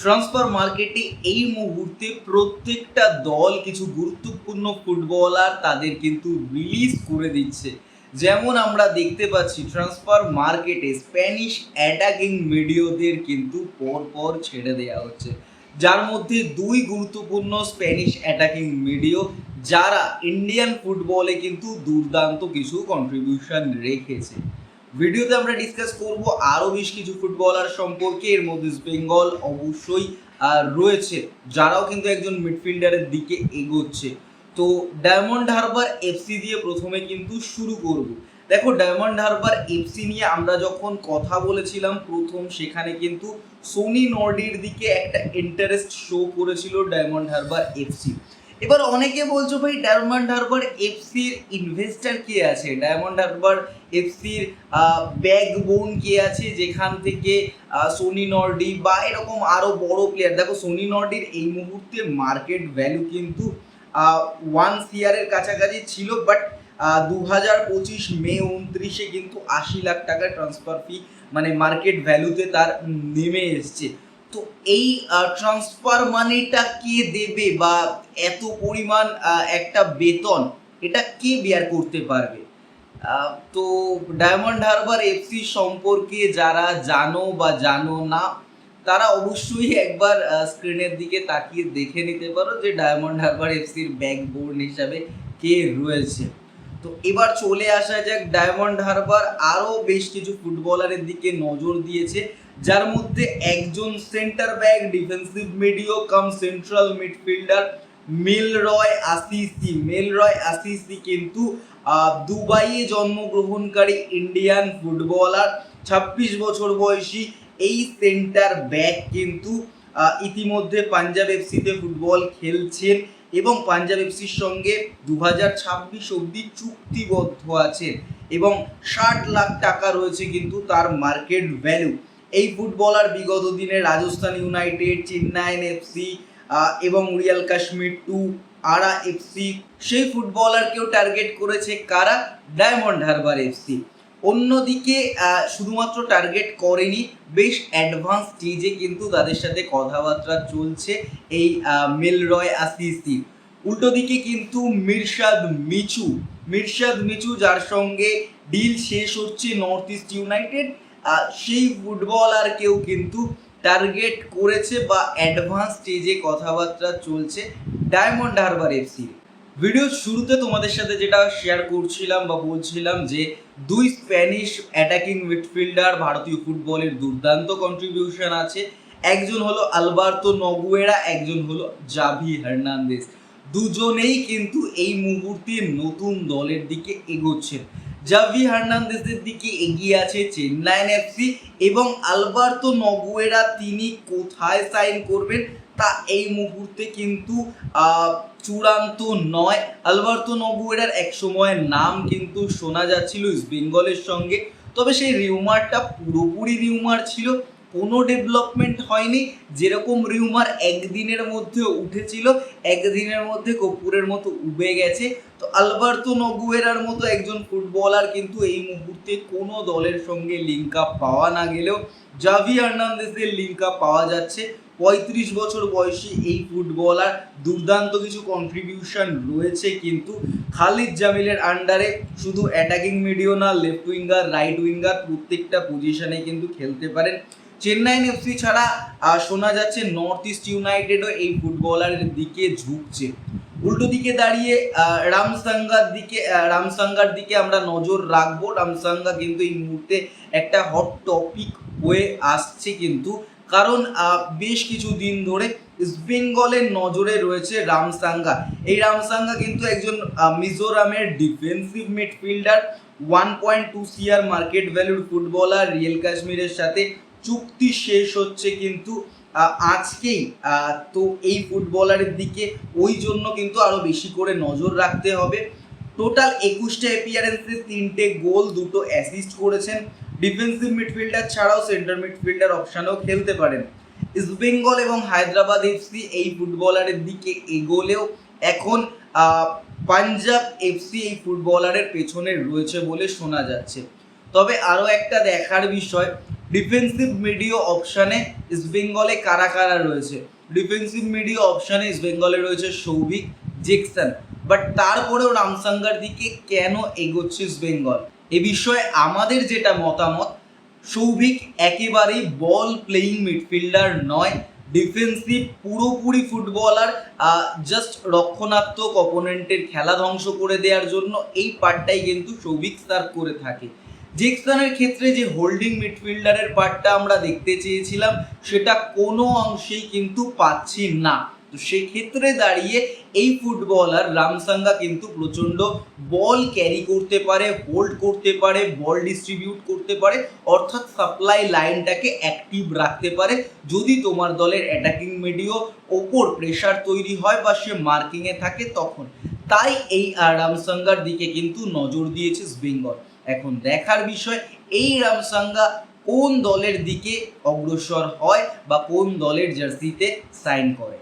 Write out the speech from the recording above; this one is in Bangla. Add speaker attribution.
Speaker 1: ট্রান্সফার মার্কেটে এই মুহূর্তে প্রত্যেকটা দল কিছু গুরুত্বপূর্ণ ফুটবলার তাদের কিন্তু রিলিজ করে দিচ্ছে। যেমন আমরা দেখতে পাচ্ছি ট্রান্সফার মার্কেটে স্প্যানিশ অ্যাটাকিং মিডিওদের কিন্তু পর পর ছেড়ে দেওয়া হচ্ছে। যার মধ্যে দুই গুরুত্বপূর্ণ স্প্যানিশ অ্যাটাকিং মিডিও যারা ইন্ডিয়ান ফুটবলে কিন্তু দুর্দান্ত কিছু কন্ট্রিবিউশন রেখেছে। ভিডিওতে আমরা ডিসকাস করব আরও বেশ কিছু ফুটবলার সম্পর্কে। এর মধ্যে বেঙ্গল অবশ্যই রয়েছে। যারাও কিন্তু একজন মিডফিল্ডারের দিকে এগোচ্ছে। তো ডায়মন্ড হারবার এফসি দিয়ে প্রথমে কিন্তু শুরু করব। দেখো ডায়মন্ড হারবার এফসি নিয়ে আমরা যখন কথা বলেছিলাম প্রথম, সেখানে কিন্তু সোনি নর্ডির দিকে একটা ইন্টারেস্ট শো করেছিল ডায়মন্ড হারবার এফসি এবার অনেকে বলছো ভাই ডায়মন্ড হারবার এফসির ইনভেস্টার কে আছে? ডায়মন্ড হারবার এফসির ব্যাকবোন কে আছে? যেখান থেকে সোনি নর্ডি বা এরকম আরও বড় প্লেয়ার দেখো সোনি নর্ডির এই মুহূর্তে মার্কেট ভ্যালু কিন্তু ওয়ান সিয়ারের কাছাকাছি ছিল বাট দু হাজার পঁচিশ মে উনত্রিশে কিন্তু আশি লাখ টাকা ট্রান্সফার ফি মানে মার্কেট ভ্যালুতে তার নেমে এসছে। তো এই ট্রান্সফার মানিটা কে দেবে বা এত পরিমাণ একটা বেতন, এটা কে বেয়ার করতে পারবে? তো ডায়মন্ড হারবার এফসি সম্পর্কে যারা জানো বা জানো না, তারা অবশ্যই একবার স্ক্রিনের দিকে তাকিয়ে দেখে নিতে পারো যে ডায়মন্ড হারবার এফসির ব্যাকবোর্ড হিসাবে কে রয়েছে। তো এবার চলে আসা যাক ডায়মন্ড হারবার। আরও বেশ কিছু ফুটবলারের দিকে নজর দিয়েছে, যার মধ্যে একজন centre back defensive মিডিও cum central midfielder Milroy Assisi Milroy Assisi কিন্তু দুবাইয়ে জন্মগ্রহণকারী ইন্ডিয়ান ফুটবলার ছাব্বিশ বছর বয়সী এই সেন্টার ব্যাক কিন্তু ইতিমধ্যে পাঞ্জাব এফসিতে ফুটবল খেলছেন। এবং পাঞ্জাব এফসির সঙ্গে দু হাজার ছাব্বিশ অব্দি চুক্তিবদ্ধ আছে এবং ষাট লাখ টাকা রয়েছে কিন্তু তার মার্কেট ভ্যালু। এই ফুটবলার বিগত দিনে রাজস্থান ইউনাইটেড চেন্নাইন এফসি এবং Real Kashmir to, Ara FC, সেই ফুটবলারকেও টার্গেট করেছে কারা? ডায়মন্ড হারবার এফসি। অন্যদিকে শুধুমাত্র টার্গেট করেনি, বেশ অ্যাডভান্স স্টেজে কিন্তু তাদের সাথে কথাবার্তা চলছে এই মিল রয় আসিসি উল্টো দিকে কিন্তু মিরশাদ মিচু মিরশাদ মিচু যার সঙ্গে ডিল শেষ হচ্ছে নর্থ ইস্ট ইউনাইটেড সেই ফুটবলারকেও কিন্তু টার্গেট করেছে বা অ্যাডভান্স স্টেজে কথাবার্তা চলছে ডায়মন্ড হারবার এফসি ভিডিওর শুরুতে তোমাদের সাথে যেটা শেয়ার করছিলাম বা বলছিলাম যে দুই স্প্যানিশ অ্যাটাকিং মিডফিল্ডার ভারতীয় ফুটবলের দুর্দান্ত কন্ট্রিবিউশন আছে। একজন হলো আলবার্তো নগুয়েরা, একজন হলো জাভি হার্নান্দেস দুজনেই কিন্তু এই মুহূর্তে নতুন দলের দিকে এগোচ্ছেন জাভি হার্নান্দেসের দিকে এগিয়ে আছে চেন্নাইন এফসি এবং আলবার্তো নগুয়েরা, তিনি কোথায় সাইন করবেন তা এই মুহূর্তে কিন্তু চূড়ান্ত নয়। আলবার্তো নগুয়েরার এক সময় নাম কিন্তু শোনা যাচ্ছিল ইস্ট বেঙ্গলের সঙ্গে। তবে সেই রিউমারটা পুরোপুরি রিউমার ছিল। কোনো ডেভেলপমেন্ট হয়নি। যেরকম রিউমার একদিনের মধ্যে উঠেছিল, একদিনের মধ্যে কপুরের মতো উবে গেছে। তো আলবার্তো নগুয়েরার মতো একজন ফুটবলার কিন্তু এই মুহূর্তে কোনো দলের সঙ্গে লিঙ্ক আপ পাওয়া না গেলেও, জাভি হার্নান্দেসের লিঙ্ক আপ পাওয়া যাচ্ছে। পঁয়ত্রিশ বছর বয়সী এই ফুটবলার দুর্দান্ত কিছু কন্ট্রিবিউশন রয়েছে কিন্তু খালিদ জামিলের আন্ডারে শুধু অ্যাটাকিং মিডিও না লেফট উইঙ্গার রাইট উইঙ্গার প্রত্যেকটা পজিশনে কিন্তু খেলতে পারেন। চেন্নাইন এফসি ছাড়া শোনা যাচ্ছে নর্থ ইস্ট ইউনাইটেডও এই ফুটবলারের দিকে ঝুঁকছে। উল্টো দিকে দাঁড়িয়ে রামসাঙ্গার দিকে রামসাঙ্গার দিকে আমরা নজর রাখব। রামসাঙ্গা কিন্তু এই মুহূর্তে একটা হট টপিক হয়ে আসছে কিন্তু কারণ বেশ কিছু দিন ধরে ইস্ট বেঙ্গলের নজরে রয়েছে রামসাঙ্গা। এই রামসাঙ্গা কিন্তু একজন মিজোরামের defensive midfielder one point two CR market ভ্যালুর ফুটবলার রিয়েল কাশ্মীরের সাথে চুক্তি শেষ হচ্ছে কিন্তু আজকেই। তো এই ফুটবলারের দিকে ওই জন্য কিন্তু আরও বেশি করে নজর রাখতে হবে। টোটাল একুশটা অ্যাপিয়ারেন্সে তিনটে গোল দুটো অ্যাসিস্ট করেছেন। ডিফেন্সিভ মিডফিল্ডার ছাড়াও সেন্টার মিডফিল্ডার অপশানেও খেলতে পারেন। ইস্ট বেঙ্গল এবং হায়দ্রাবাদ এফসি এই ফুটবলারের দিকে এগোলেও এখন পাঞ্জাব এফসি এই ফুটবলারের পেছনে রয়েছে বলে শোনা যাচ্ছে। তবে আরও একটা দেখার বিষয় ডিফেন্সিভ মিডিও অপশানে ইস্ট বেঙ্গলে কারা কারা রয়েছে? ডিফেন্সিভ মিডিও অপশানে ইস্ট বেঙ্গলে রয়েছে সৌভিক জেকসন বাট তারপরেও রামসাঙ্গার দিকে কেন এগোচ্ছে ইস্ট বেঙ্গল এ বিষয়ে আমাদের যেটা মতামত, সৌভিক একেবারেই বল প্লেয়িং মিডফিল্ডার নয় ডিফেন্সিভ পুরোপুরি ফুটবলার জাস্ট রক্ষণাত্মক অপোনেন্টের খেলা ধ্বংস করে দেওয়ার জন্য এই পার্টটাই কিন্তু সৌভিক স্যার করে থাকে। জেকসনের ক্ষেত্রে যে হোল্ডিং মিডফিল্ডারের পার্টটা আমরা দেখতে চেয়েছিলাম, সেটা কোনো অংশেই কিন্তু পাচ্ছি না। তো সেই ক্ষেত্রে দাঁড়িয়ে এই ফুটবলার রামসাঙ্গা কিন্তু প্রচণ্ড বল ক্যারি করতে পারে হোল্ড করতে পারে বল ডিস্ট্রিবিউট করতে পারে, অর্থাৎ সাপ্লাই লাইনটাকে অ্যাক্টিভ রাখতে পারে। যদি তোমার দলের অ্যাটাকিং মিডিও ওপর প্রেশার তৈরি হয় বা সে মার্কিংয়ে থাকে, তখন তাই এই রামসাঙ্গার দিকে কিন্তু নজর দিয়েছে বেঙ্গল এখন দেখার বিষয়, এই রামসাঙ্গা কোন দলের দিকে অগ্রসর হয় বা কোন দলের জার্সিতে সাইন করে?